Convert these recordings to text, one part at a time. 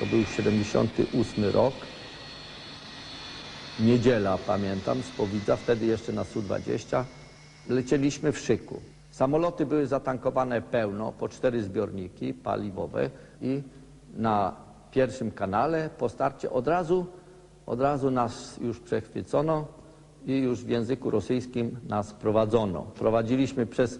To był 78 rok. Niedziela, pamiętam, z Powidza, wtedy jeszcze na Su-20. Lecieliśmy w szyku. Samoloty były zatankowane pełno, po cztery zbiorniki paliwowe i na pierwszym kanale po starcie od razu, od razu nas już przechwycono i już w języku rosyjskim nas prowadzono. Prowadziliśmy przez,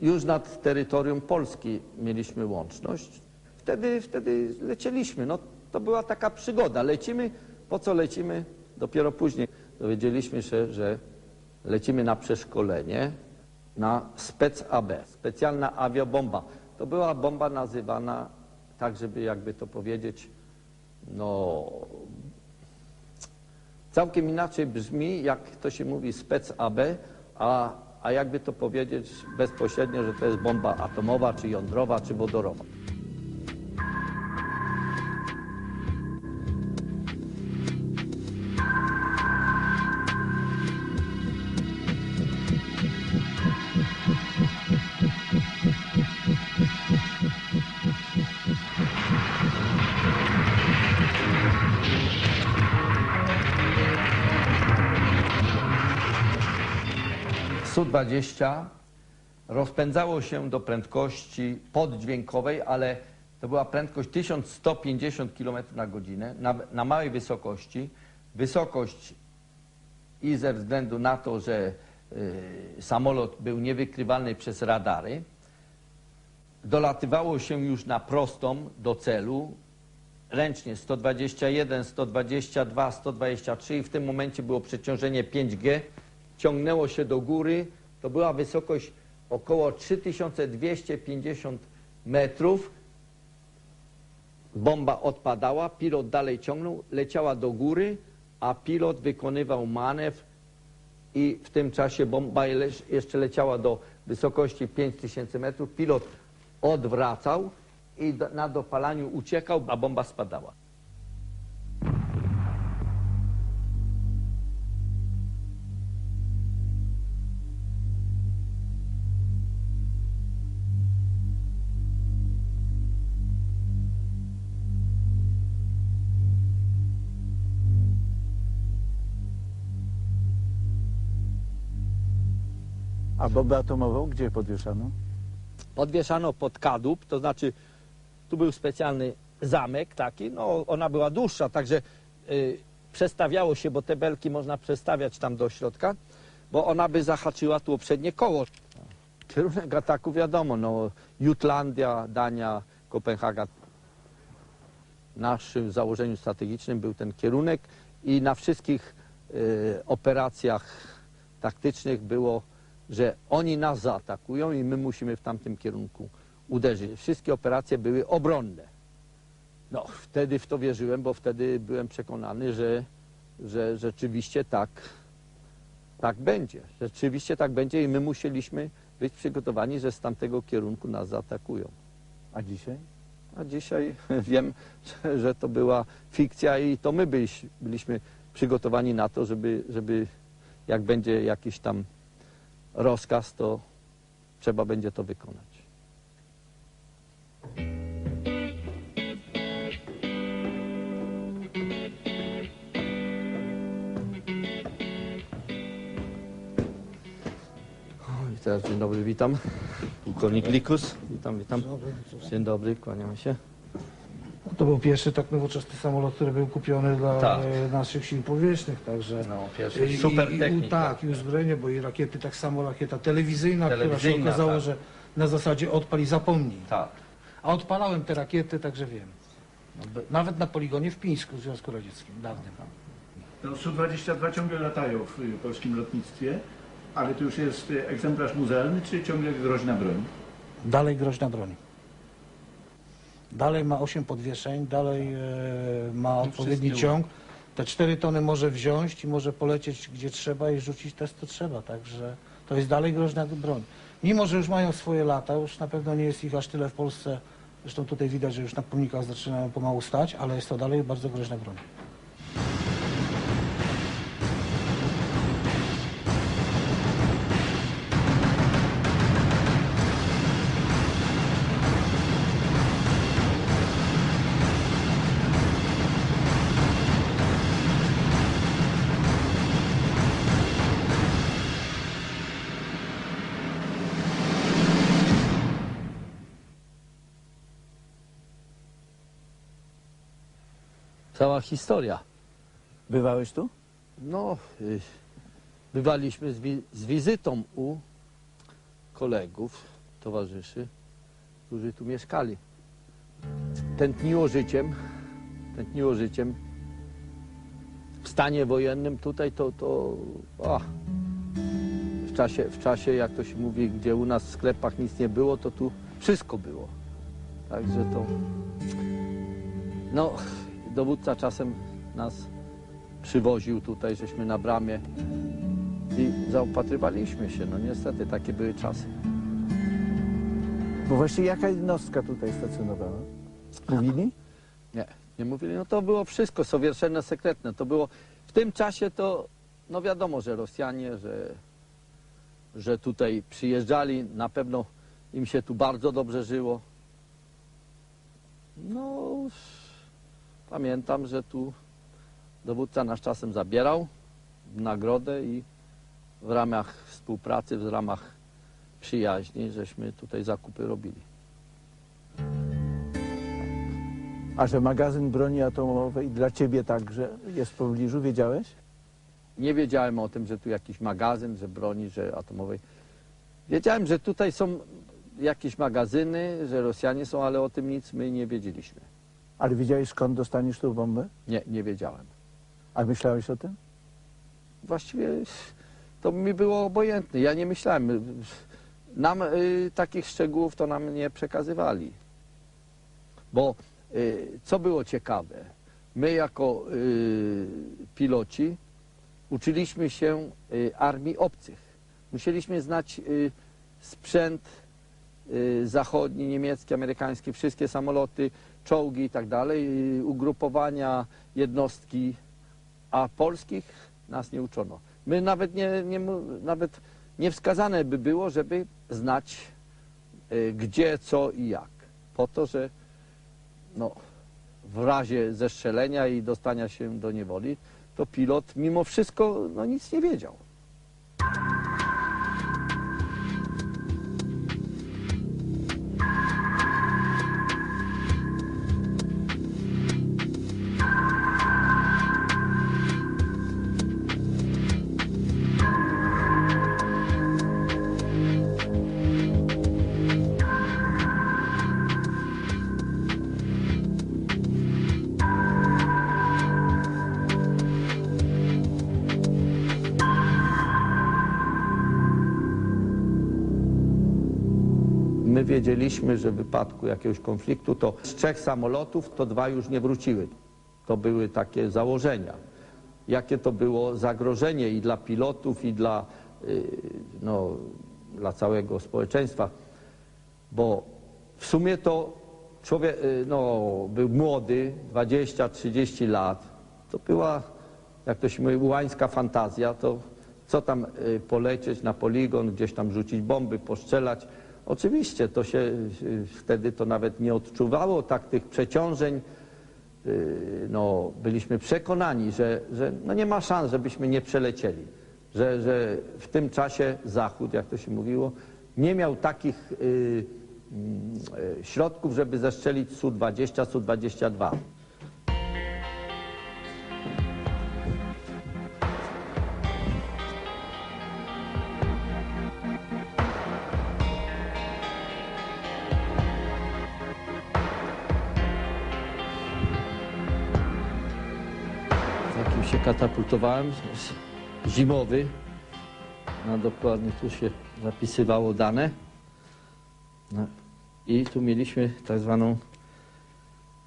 już nad terytorium Polski mieliśmy łączność. Wtedy, wtedy lecieliśmy. No, to była taka przygoda. Lecimy, po co lecimy? Dopiero później dowiedzieliśmy się, że lecimy na przeszkolenie na spec AB, specjalna awiobomba. To była bomba nazywana tak, żeby jakby to powiedzieć, no całkiem inaczej brzmi, jak to się mówi spec AB, a, a jakby to powiedzieć bezpośrednio, że to jest bomba atomowa, czy jądrowa, czy wodorowa. Su-20 rozpędzało się do prędkości poddźwiękowej, ale to była prędkość 1150 km na godzinę na, na małej wysokości. Wysokość i ze względu na to, że y, samolot był niewykrywalny przez radary, dolatywało się już na prostą do celu, ręcznie 121, 122, 123 i w tym momencie było przeciążenie 5G, ciągnęło się do góry, to była wysokość około 3250 metrów. Bomba odpadała, pilot dalej ciągnął, leciała do góry, a pilot wykonywał manewr i w tym czasie bomba jeszcze leciała do wysokości 5000 metrów. Pilot odwracał i na dopalaniu uciekał, a bomba spadała. A bombę atomową gdzie podwieszano? Podwieszano pod kadłub, to znaczy tu był specjalny zamek taki, no ona była dłuższa, także y, przestawiało się, bo te belki można przestawiać tam do środka, bo ona by zahaczyła tu przednie koło. Kierunek ataku wiadomo, no Jutlandia, Dania, Kopenhaga. Naszym założeniu strategicznym był ten kierunek i na wszystkich y, operacjach taktycznych było że oni nas zaatakują i my musimy w tamtym kierunku uderzyć. Wszystkie operacje były obronne. No, wtedy w to wierzyłem, bo wtedy byłem przekonany, że, że rzeczywiście tak, tak będzie. Rzeczywiście tak będzie i my musieliśmy być przygotowani, że z tamtego kierunku nas zaatakują. A dzisiaj? A dzisiaj wiem, że, to była fikcja i to my byliś, byliśmy przygotowani na to, żeby, żeby jak będzie jakiś tam rozkaz, to trzeba będzie to wykonać. O, I teraz dzień dobry, witam. Pułkownik Likus. Witam, witam. Dzień dobry, kłaniam się. To był pierwszy tak nowoczesny samolot, który był kupiony dla Tak. e, naszych sił powietrznych, także... No, pierwszy I- super i, i, technika. Tak, i uzbrojenie, bo i rakiety, tak samo rakieta telewizyjna, która się Telewizyjna, okazało, tak. że na zasadzie odpal i zapomnij. Tak. A odpalałem te rakiety, także wiem. No, be- Nawet na poligonie w Pińsku w Związku Radzieckim, dawnym. No, Su-22 ciągle latają w y, polskim lotnictwie, ale to już jest y, egzemplarz muzealny, czy ciągle groźna broń? Dalej groźna broń. Dalej ma 8 podwieszeń, dalej e, ma odpowiedni tyłu. ciąg. Te 4 tony może wziąć i może polecieć gdzie trzeba i rzucić też co trzeba, także to jest dalej groźna broń. Mimo, że już mają swoje lata, już na pewno nie jest ich aż tyle w Polsce, zresztą tutaj widać, że już na pomnikach zaczynają pomału stać, ale jest to dalej bardzo groźna broń. Cała historia. Bywałeś tu? No, y, bywaliśmy z, wi- z wizytą u kolegów, towarzyszy, którzy tu mieszkali. Tętniło życiem, tętniło życiem. W stanie wojennym tutaj to, to a, w, czasie, w czasie, jak to się mówi, gdzie u nas w sklepach nic nie było, to tu wszystko było. Także to, no, dowódca czasem nas przywoził tutaj, żeśmy na bramie i zaopatrywaliśmy się. No niestety takie były czasy. Bo właściwie jaka jednostka tutaj stacjonowała? Mówili? Nie, nie mówili, no to było wszystko sowieszenne, sekretne. To było, w tym czasie to, no wiadomo, że Rosjanie, że, że tutaj przyjeżdżali, na pewno im się tu bardzo dobrze żyło. No, pamiętam, że tu dowódca nas czasem zabierał w nagrodę i w ramach współpracy, w ramach przyjaźni, żeśmy tutaj zakupy robili. A że magazyn broni atomowej dla ciebie także jest w pobliżu, wiedziałeś? Nie wiedziałem o tym, że tu jakiś magazyn, że broni, że atomowej. Wiedziałem, że tutaj są jakieś magazyny, że Rosjanie są, ale o tym nic my nie wiedzieliśmy. Ale wiedziałeś skąd dostaniesz tą bombę? Nie, nie wiedziałem. A myślałeś o tym? Właściwie to mi było obojętne. Ja nie myślałem. Nam y, takich szczegółów to nam nie przekazywali. Bo y, co było ciekawe, my jako y, piloci uczyliśmy się y, armii obcych. Musieliśmy znać y, sprzęt zachodni, niemiecki, amerykański, wszystkie samoloty, czołgi i tak dalej, y, ugrupowania, jednostki, a polskich nas nie uczono. My nawet nie, nie, nawet nie wskazane by było, żeby znać y, gdzie, co i jak. Po to, że no, w razie zestrzelenia i dostania się do niewoli, to pilot mimo wszystko no, nic nie wiedział. My wiedzieliśmy, że w wypadku jakiegoś konfliktu to z trzech samolotów to dwa już nie wróciły. To były takie założenia. Jakie to było zagrożenie i dla pilotów, i dla, y, no, dla całego społeczeństwa. Bo w sumie to człowiek y, no, był młody, 20-30 lat. To była, jak to się mówi, ułańska fantazja. To co tam y, polecieć na poligon, gdzieś tam rzucić bomby, postrzelać. Oczywiście to się y, wtedy to nawet nie odczuwało tak tych przeciążeń. Y, No, byliśmy przekonani, że, że no nie ma szans, żebyśmy nie przelecieli. Że, że w tym czasie Zachód, jak to się mówiło, nie miał takich y, mm, środków, żeby zestrzelić Su-20, Su-22. Katapultowałem, zimowy. No dokładnie tu się zapisywało dane. No. I tu mieliśmy tak zwaną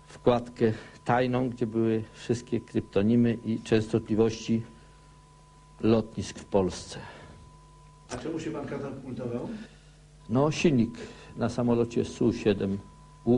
wkładkę tajną, gdzie były wszystkie kryptonimy i częstotliwości lotnisk w Polsce. A czemu się pan katapultował? No silnik na samolocie Su-7